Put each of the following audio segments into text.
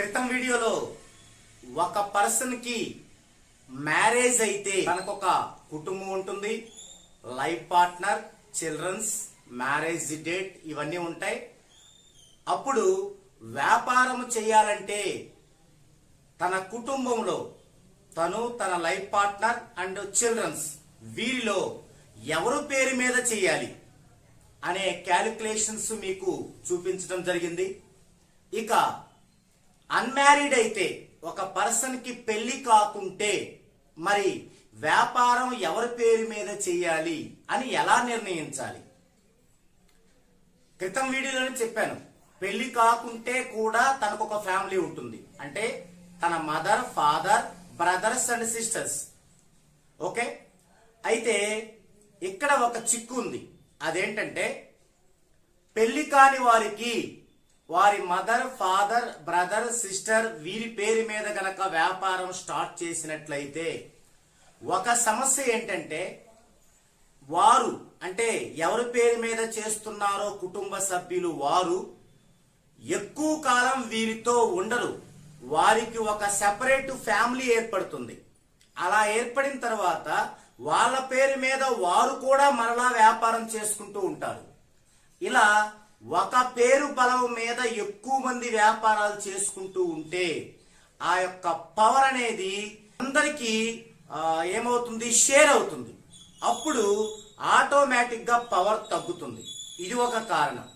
క్రితం వీడియోలో ఒక పర్సన్కి మ్యారేజ్ అయితే తనకు ఒక కుటుంబం ఉంటుంది life partner childrens marriage date ఇవన్నీ ఉంటాయి. అప్పుడు వ్యాపారం చేయాలంటే తన కుటుంబంలో తను తన లైఫ్ పార్ట్నర్ అండ్ చిల్డ్రన్స్ వీరిలో ఎవరు పేరు మీద చేయాలి అనే క్యాలిక్యులేషన్స్ మీకు చూపించడం జరిగింది. ఇక అన్మ్యారీడ్ అయితే ఒక పర్సన్కి పెళ్ళి పెళ్ళి కాకుంటే మరి వ్యాపారం ఎవరి పేరు మీద చేయాలి అని ఎలా నిర్ణయించాలి? క్రితం వీడియోలోనే చెప్పాను. పెళ్ళి కాకుంటే కూడా తనకు ఒక ఫ్యామిలీ ఉంటుంది. అంటే తన mother father brothers and sisters. Okay? అయితే ఇక్కడ ఒక చిక్కు ఉంది. అదేంటంటే పెళ్ళి కాని వారికి వారి మదర్ ఫాదర్ బ్రదర్ సిస్టర్ వీరి పేరు మీద గనక వ్యాపారం స్టార్ట్ చేసినట్లయితే ఒక సమస్య ఏంటంటే వారు అంటే ఎవరి పేరు మీద చేస్తున్నారో కుటుంబ సభ్యులు వారు ఎక్కువ కాలం వీరితో ఉండరు. వారికి ఒక సెపరేట్ ఫ్యామిలీ ఏర్పడుతుంది. అలా ఏర్పడిన తర్వాత వాళ్ళ పేరు మీద వారు కూడా మరలా వ్యాపారం చేసుకుంటూ ఉంటారు. ఇలా ఒక పేరు బలం మీద ఎక్కువ మంది వ్యాపారాలు చేసుకుంటూ ఉంటే ఆ యొక్క పవర్ అనేది అందరికీ ఏమవుతుంది? షేర్ అవుతుంది. అప్పుడు ఆటోమేటిక్గా పవర్ తగ్గుతుంది. ఇది ఒక కారణం.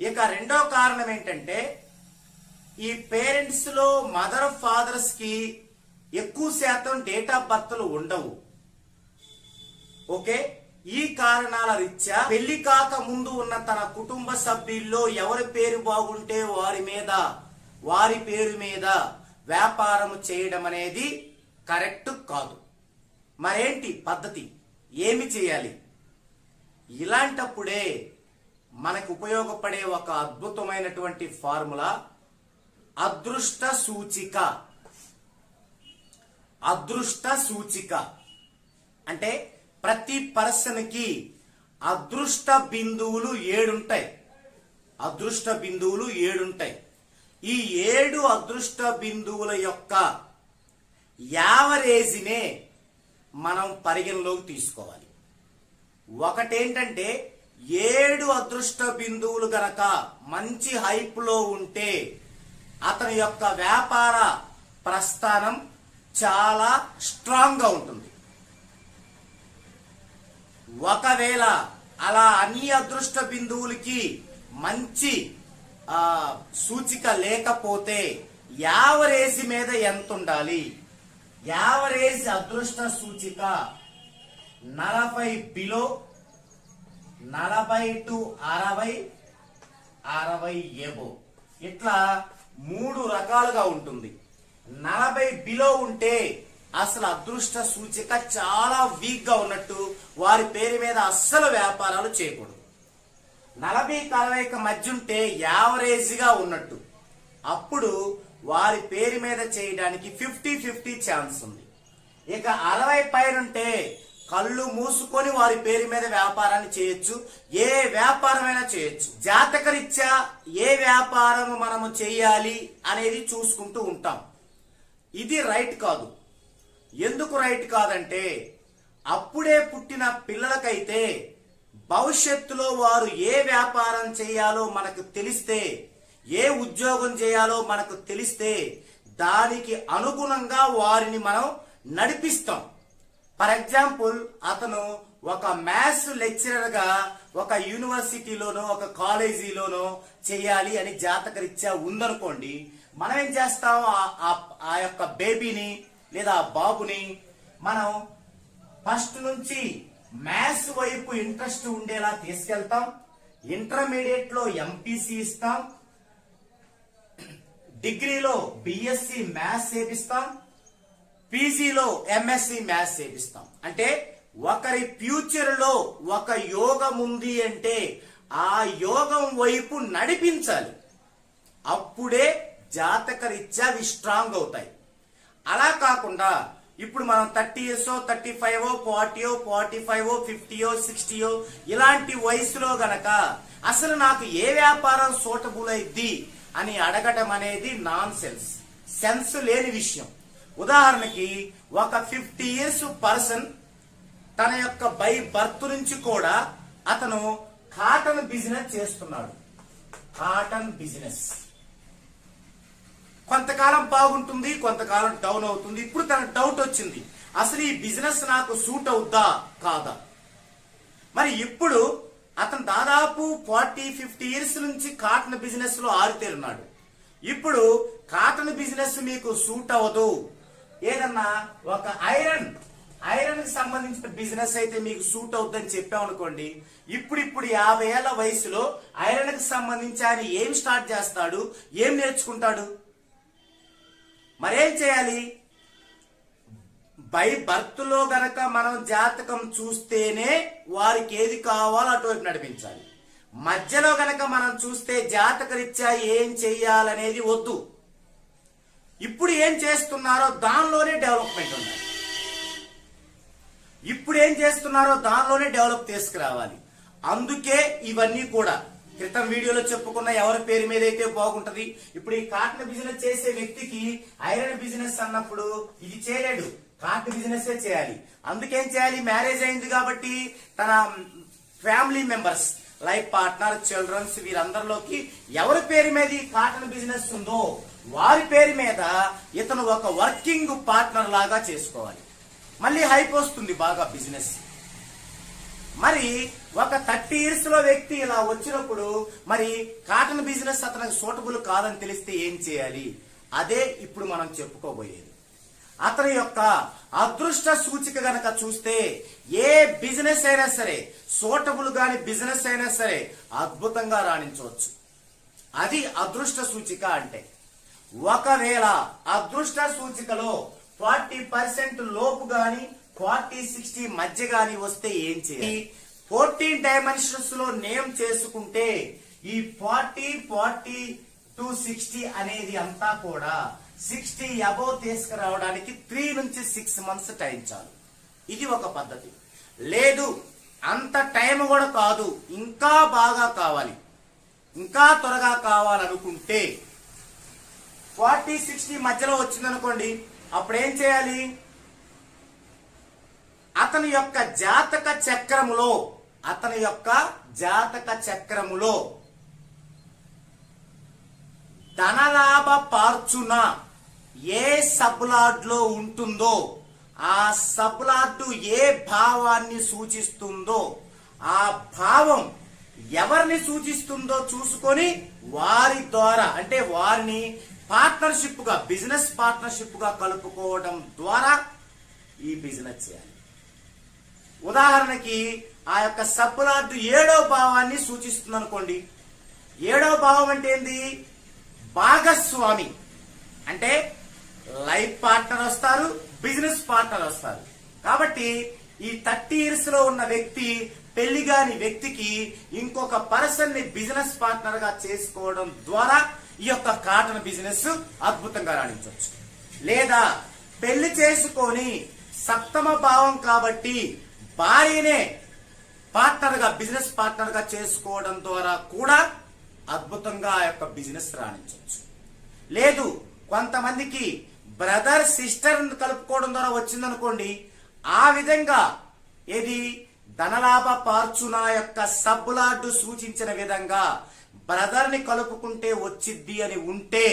ఇక రెండో కారణం ఏంటంటే ఈ పేరెంట్స్లో మదర్ ఫాదర్స్కి ఎక్కువ శాతం డేట్ ఆఫ్ బర్త్లు ఉండవు. ఓకే ఈ కారణాల రీత్యా పెళ్ళి కాక ముందు ఉన్న తన కుటుంబ సభ్యుల్లో ఎవరి పేరు బాగుంటే వారి మీద వారి పేరు మీద వ్యాపారం చేయడం అనేది కరెక్ట్ కాదు. మరేంటి పద్ధతి? ఏమి చేయాలి? ఇలాంటప్పుడే మనకు ఉపయోగపడే ఒక అద్భుతమైనటువంటి ఫార్ములా అదృష్ట సూచిక. అదృష్ట సూచిక. అంటే ప్రతి పర్సన్కి అదృష్ట బిందువులు ఏడుంటాయి. అదృష్ట బిందువులు ఏడుంటాయి. ఈ ఏడు అదృష్ట బిందువుల యొక్క యావరేజ్నే మనం పరిగణలోకి తీసుకోవాలి. ఒకటేంటంటే ఏడు అదృష్ట బిందువులు గనక మంచి హైప్లో ఉంటే అతని యొక్క వ్యాపార ప్రస్థానం చాలా స్ట్రాంగ్గా ఉంటుంది. ఒకవేళ అలా అన్ని అదృష్ట బిందువులకి మంచి సూచిక లేకపోతే యావరేజ్ మీద ఎంత ఉండాలి యావరేజ్ అదృష్ట సూచిక నలభై బిలో నలభై టు అరవై అరవై ఏబో. ఇట్లా మూడు రకాలుగా ఉంటుంది. నలభై బిలో ఉంటే అసలు అదృష్ట సూచిక చాలా వీక్గా ఉన్నట్టు వారి పేరు మీద అస్సలు వ్యాపారాలు చేయకూడదు. నలభై కలవైక మధ్య ఉంటే యావరేజ్గా ఉన్నట్టు. అప్పుడు వారి పేరు మీద చేయడానికి ఫిఫ్టీ ఫిఫ్టీ ఛాన్స్ ఉంది. ఇక అరవై పైన ఉంటే కళ్ళు మూసుకొని వారి పేరు మీద వ్యాపారాన్ని చేయొచ్చు. ఏ వ్యాపారమైనా చేయొచ్చు. జాతకరీత్యా ఏ వ్యాపారం మనము చేయాలి అనేది చూసుకుంటూ ఉంటాం. ఇది రైట్ కాదు. ఎందుకు రైట్ కాదంటే అప్పుడే పుట్టిన పిల్లలకైతే భవిష్యత్తులో వారు ఏ వ్యాపారం చేయాలో మనకు తెలిస్తే ఏ ఉద్యోగం చేయాలో మనకు తెలిస్తే దానికి అనుగుణంగా వారిని మనం నడిపిస్తాం. ఫర్ ఎగ్జాంపుల్ అతను ఒక మ్యాథ్స్ లెక్చరర్గా ఒక యూనివర్సిటీలోనో ఒక కాలేజీలోనో చేయాలి అని జాతకరీత్యా ఉందనుకోండి మనం ఏం చేస్తాం? ఆ- ఆ యొక్క బేబీని లేదా బాబుని మనం ఫస్ట్ నుంచి మ్యాథ్స్ వైపు ఇంట్రెస్ట్ ఉండేలా తీసుకెళ్తాం. ఇంటర్మీడియట్లో ఎంపీసీ ఇస్తాం. డిగ్రీలో బిఎస్సి మ్యాథ్స్ చేపిస్తాం. పీజీలో ఎంఎస్సి మ్యాథ్స్ చేపిస్తాం. అంటే ఒకరి ఫ్యూచర్లో ఒక యోగం ఉంది అంటే ఆ యోగం వైపు నడిపించాలి. అప్పుడే జాతక రీత్యా అవి స్ట్రాంగ్ అవుతాయి. అలా కాకుండా ఇప్పుడు మనం థర్టీ ఇయర్స్ థర్టీ ఫైవ్ ఫార్టీయో ఫార్టీ ఫైవ్ ఫిఫ్టీయో సిక్స్టీయో ఇలాంటి వయసులో గనక అసలు నాకు ఏ వ్యాపారం సూటబుల్ అయింది అని అడగటం అనేది నాన్ సెన్స్ సెన్స్ లేని విషయం. ఉదాహరణకి ఒక ఫిఫ్టీ ఇయర్స్ పర్సన్ తన యొక్క బై బర్త్ నుంచి కూడా అతను కాటన్ బిజినెస్ చేస్తున్నాడు. Cotton business. కొంతకాలం బాగుంటుంది కొంతకాలం డౌన్ అవుతుంది. ఇప్పుడు తన డౌట్ వచ్చింది. అసలు ఈ బిజినెస్ నాకు సూట్ అవుద్దా కాదా? మరి ఇప్పుడు అతను దాదాపు ఫార్టీ ఫిఫ్టీ ఇయర్స్ నుంచి కాటన్ బిజినెస్లో ఆరితేరున్నాడు. ఇప్పుడు కాటన్ బిజినెస్ మీకు సూట్ అవ్వదు. ఏదన్నా ఒక ఐరన్ ఐరన్కి సంబంధించిన బిజినెస్ అయితే మీకు సూట్ అవుద్దని చెప్పామనుకోండి ఇప్పుడు ఇప్పుడు యాభై ఏళ్ళ వయసులో ఐరన్కి సంబంధించి ఆయన ఏం స్టార్ట్ చేస్తాడు? ఏం నేర్చుకుంటాడు? మరేం చేయాలి? బై బర్త్లో గనక మనం జాతకం చూస్తేనే వారికి ఏది కావాలో అటువైపు నడిపించాలి. మధ్యలో గనక మనం చూస్తే జాతకరీత్యా ఏం చెయ్యాలనేది వద్దు. ఇప్పుడు ఏం చేస్తున్నారో దానిలోనే డెవలప్మెంట్ ఉండాలి. ఇప్పుడు ఏం చేస్తున్నారో దానిలోనే డెవలప్ తీసుకురావాలి అందుకే ఇవన్నీ కూడా. క్రితం వీడియోలో చెప్పుకున్న ఎవరి పేరు మీద అయితే బాగుంటది? ఇప్పుడు ఈ కాటన్ బిజినెస్ చేసే వ్యక్తికి ఐరన్ బిజినెస్ అన్నప్పుడు ఇది చేయలేడు. కాటన్ బిజినెస్ చేయాలి. అందుకేం చేయాలి? మ్యారేజ్ అయింది కాబట్టి తన family members life partner childrens వీరందరిలోకి ఎవరి పేరు మీద ఈ కాటన్ బిజినెస్ ఉందో వారి పేరు మీద ఇతను ఒక వర్కింగ్ పార్ట్నర్ లాగా చేసుకోవాలి. మళ్ళీ హైప్ వస్తుంది బాగా బిజినెస్. మరి ఒక థర్టీ ఇయర్స్లో వ్యక్తి ఇలా వచ్చినప్పుడు మరి కాటన్ బిజినెస్ అతనికి సూటబుల్ కాదని తెలిస్తే ఏం చేయాలి? అదే ఇప్పుడు మనం చెప్పుకోబోయేది. అతని యొక్క అదృష్ట సూచిక గనక చూస్తే ఏ బిజినెస్ అయినా సరే సూటబుల్ గాని బిజినెస్ అయినా సరే అద్భుతంగా రాణించవచ్చు. అది అదృష్ట సూచిక అంటే ఒకవేళ అదృష్ట సూచికలో ఫార్టీ పర్సెంట్ లోపు గాని ఫార్టీ సిక్స్టీ మధ్య గాని వస్తే ఏం చేయాలి? ఫోర్టీన్ డైమెన్షన్స్లో నేమ్ చేసుకుంటే ఈ ఫార్టీ ఫార్టీ టు సిక్స్టీ అనేది అంతా కూడా సిక్స్టీ అబౌవ్ తీసుకురావడానికి త్రీ నుంచి సిక్స్ మంత్స్ టైం చాలు. ఇది ఒక పద్ధతి. లేదు అంత టైం కూడా కాదు ఇంకా బాగా కావాలి. ఇంకా త్వరగా కావాలనుకుంటే ఫార్టీ సిక్స్టీ మధ్యలో వచ్చిందనుకోండి అప్పుడు ఏం చేయాలి? అతని యొక్క జాతక చక్రములో అతని యొక్క జాతక చక్రములో ధనలాభ పార్చున ఏ సబ్లాడ్లో ఉంటుందో ఆ సబ్లాడ్డు ఏ భావాన్ని సూచిస్తుందో ఆ భావం ఎవరిని సూచిస్తుందో చూసుకొని వారి ద్వారా అంటే వారిని పార్ట్నర్షిప్గా బిజినెస్ పార్ట్నర్షిప్గా కలుపుకోవడం ద్వారా ఈ బిజినెస్ చేయాలి. ఉదాహరణకి ఆ యొక్క సబ్బులార్డు ఏడో భావాన్ని సూచిస్తుంది అనుకోండి ఏడో భావం అంటే ఏంది? భాగస్వామి. అంటే లైఫ్ పార్ట్నర్ వస్తారు బిజినెస్ పార్ట్నర్ వస్తారు. కాబట్టి ఈ థర్టీ ఇయర్స్లో ఉన్న వ్యక్తి పెళ్ళి కాని వ్యక్తికి ఇంకొక పర్సన్ని బిజినెస్ పార్ట్నర్గా చేసుకోవడం ద్వారా ఈ యొక్క కాటన్ బిజినెస్ అద్భుతంగా రాణించవచ్చు. లేదా పెళ్ళి చేసుకొని సప్తమ భావం కాబట్టి భార్యనే పార్ట్నర్గా బిజినెస్ పార్ట్నర్గా చేసుకోవడం ద్వారా కూడా అద్భుతంగా ఆ యొక్క బిజినెస్ రాణించవచ్చు లేదు కొంతమందికి బ్రదర్ సిస్టర్ని కలుపుకోవడం ద్వారా వచ్చిందనుకోండి ఆ విధంగా ఏది ధనలాభ పార్చున యొక్క సబ్బులాడ్డు సూచించిన విధంగా బ్రదర్ని కలుపుకుంటే వచ్చిద్ది అని ఉంటే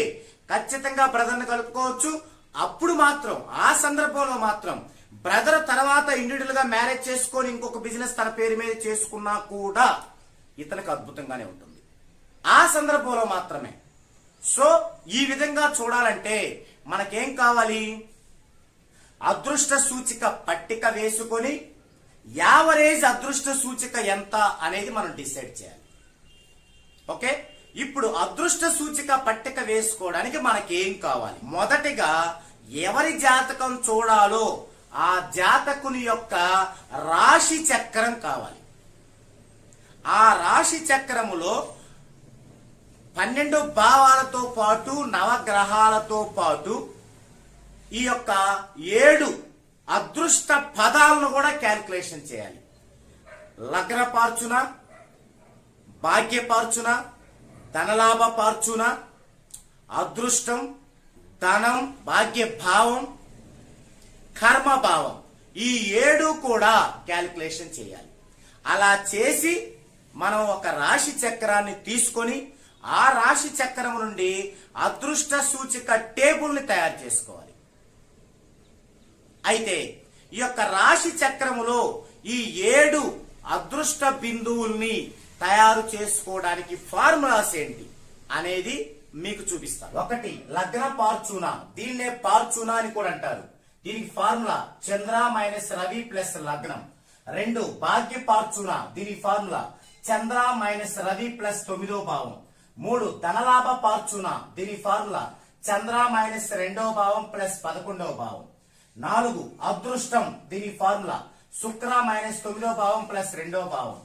ఖచ్చితంగా బ్రదర్ని కలుపుకోవచ్చు. అప్పుడు మాత్రం ఆ సందర్భంలో మాత్రం బ్రదర్ తర్వాత ఇండివిజువల్గా మ్యారేజ్ చేసుకొని ఇంకొక బిజినెస్ తన పేరు మీద చేసుకున్నా కూడా ఇతనికి అద్భుతంగానే ఉంటుంది. ఆ సందర్భంలో మాత్రమే. సో ఈ విధంగా చూడాలంటే మనకేం కావాలి? అదృష్ట సూచిక పట్టిక వేసుకొని యావరేజ్ అదృష్ట సూచిక ఎంత అనేది మనం డిసైడ్ చేయాలి. ఓకే? ఇప్పుడు అదృష్ట సూచిక పట్టిక వేసుకోవడానికి మనకేం కావాలి? మొదటిగా ఎవరి జాతకం చూడాలో ఆ జాతకుని యొక్క రాశి చక్రం కావాలి. ఆ రాశి చక్రములో పన్నెండు భావాలతో పాటు నవగ్రహాలతో పాటు ఈ యొక్క ఏడు అదృష్ట పదాలను కూడా క్యాల్కులేషన్ చేయాలి. లగ్న పార్చున భాగ్య పార్చున ధనలాభ పార్చున అదృష్టం ధనం భాగ్య భావం కర్మభావం. ఈ ఏడు కూడా క్యాలిక్యులేషన్ చేయాలి. అలా చేసి మనం ఒక రాశి చక్రాన్ని తీసుకొని ఆ రాశి చక్రం నుండి అదృష్ట సూచిక టేబుల్ని తయారు చేసుకోవాలి. అయితే ఈ యొక్క రాశి చక్రములో ఈ ఏడు అదృష్ట బిందువుల్ని తయారు చేసుకోవడానికి ఫార్ములాస్ ఏంటి అనేది మీకు చూపిస్తాను. ఒకటి లగ్న పార్చునా. దీన్నే పార్చునా అని కూడా అంటారు. దీనికి formula Chandra minus Ravi plus లగ్నం. రెండు భాగ్య పార్చున దీని formula Chandra minus Ravi plus తొమ్మిదో భావం. మూడు ధనలాభ పార్చున దీని ఫార్ములా చంద్ర మైనస్ రెండో భావం ప్లస్ పదకొండవ భావం. నాలుగు అదృష్టం దీని ఫార్ములా శుక్ర మైనస్ తొమ్మిదో భావం ప్లస్ రెండో భావం.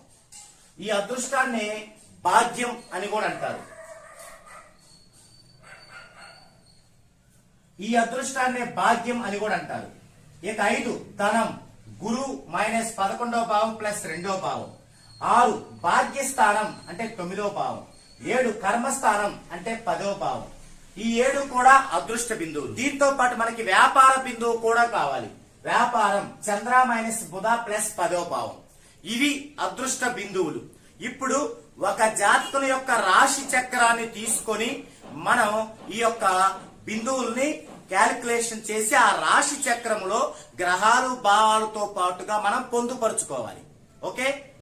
ఈ అదృష్టాన్ని భాగ్యం అని కూడా అంటారు. ఈ అదృష్టాన్ని భాగ్యం అని కూడా అంటారు. ఇక ఐదు ధనం. గురు మైనస్ పదకొండవ భావం ప్లస్ రెండో భావం. ఆరు భాగ్యస్థానం అంటే తొమ్మిదో భావం. ఏడు కర్మస్థానం అంటే పదో భావం. ఈ ఏడు కూడా అదృష్ట బిందువు. దీంతో పాటు మనకి వ్యాపార బిందువు కూడా కావాలి. వ్యాపారం చంద్ర మైనస్ బుధ ప్లస్ పదో భావం. ఇవి అదృష్ట బిందువులు. ఇప్పుడు ఒక జాతకుని యొక్క రాశి చక్రాన్ని తీసుకొని మనం ఈ యొక్క బిందువుల్ని క్యాలిక్యులేషన్ చేసి ఆ రాశి చక్రములో గ్రహాలు భావాలతో పాటుగా మనం పొందుపరుచుకోవాలి. ఓకే?